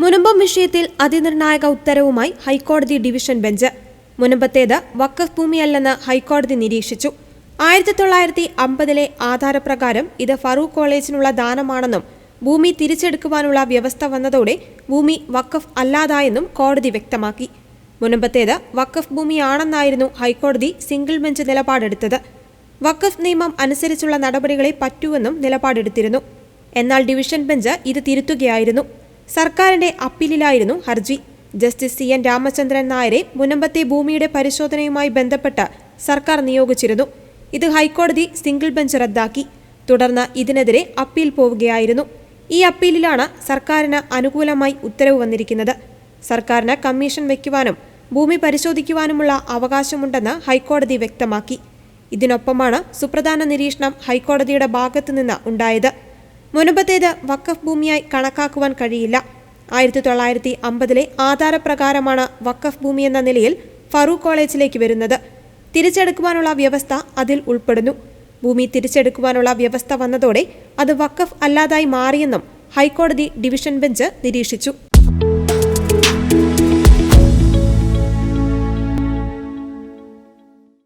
മുനമ്പം വിഷയത്തിൽ അതിനിർണായക ഉത്തരവുമായി ഹൈക്കോടതി division bench. മുനമ്പത്തേത് വക്കഫ് ഭൂമിയല്ലെന്ന് ഹൈക്കോടതി നിരീക്ഷിച്ചു. ആയിരത്തി തൊള്ളായിരത്തി അമ്പതിലെ ആധാരപ്രകാരം ഇത് ഫറൂഖ് കോളേജിനുള്ള ദാനമാണെന്നും ഭൂമി തിരിച്ചെടുക്കുവാനുള്ള വ്യവസ്ഥ വന്നതോടെ ഭൂമി വക്കഫ് അല്ലാതായെന്നും കോടതി വ്യക്തമാക്കി. മുനമ്പത്തേത് വക്കഫ് ഭൂമിയാണെന്നായിരുന്നു ഹൈക്കോടതി സിംഗിൾ ബെഞ്ച് നിലപാടെടുത്തത്. വക്കഫ് നിയമം അനുസരിച്ചുള്ള നടപടികളെ പറ്റൂവെന്നും നിലപാടെടുത്തിരുന്നു. എന്നാൽ ഡിവിഷൻ ബെഞ്ച് ഇത് തിരുത്തുകയായിരുന്നു. സർക്കാരിന്റെ അപ്പീലിലായിരുന്നു ഹർജി. ജസ്റ്റിസ് സി എൻ രാമചന്ദ്രൻ നായരെ മുനമ്പത്തെ ഭൂമിയുടെ പരിശോധനയുമായി ബന്ധപ്പെട്ട് സർക്കാർ നിയോഗിച്ചിരുന്നു. ഇത് ഹൈക്കോടതി സിംഗിൾ ബെഞ്ച് റദ്ദാക്കി. തുടർന്ന് ഇതിനെതിരെ അപ്പീൽ പോവുകയായിരുന്നു. ഈ അപ്പീലിലാണ് സർക്കാരിന് അനുകൂലമായി ഉത്തരവ് വന്നിരിക്കുന്നത്. സർക്കാരിന് കമ്മീഷൻ വയ്ക്കുവാനും ഭൂമി പരിശോധിക്കുവാനുമുള്ള അവകാശമുണ്ടെന്ന് ഹൈക്കോടതി വ്യക്തമാക്കി. ഇതിനൊപ്പമാണ് സുപ്രധാന നിരീക്ഷണം ഹൈക്കോടതിയുടെ ഭാഗത്തുനിന്ന് ഉണ്ടായത്. മുൻപത്തേത് വക്കഫ് ഭൂമിയായി കണക്കാക്കുവാൻ കഴിയില്ല. ആയിരത്തി തൊള്ളായിരത്തി അമ്പതിലെ ആധാരപ്രകാരമാണ് വക്കഫ് ഭൂമി എന്ന നിലയിൽ ഫറൂഖ് കോളേജിലേക്ക് വരുന്നത്. തിരിച്ചെടുക്കുവാനുള്ള വ്യവസ്ഥ അതിൽ ഉൾപ്പെടുന്നു. ഭൂമി തിരിച്ചെടുക്കുവാനുള്ള വ്യവസ്ഥ വന്നതോടെ അത് വക്കഫ് അല്ലാതായി മാറിയെന്നും ഹൈക്കോടതി ഡിവിഷൻ ബെഞ്ച് നിരീക്ഷിച്ചു.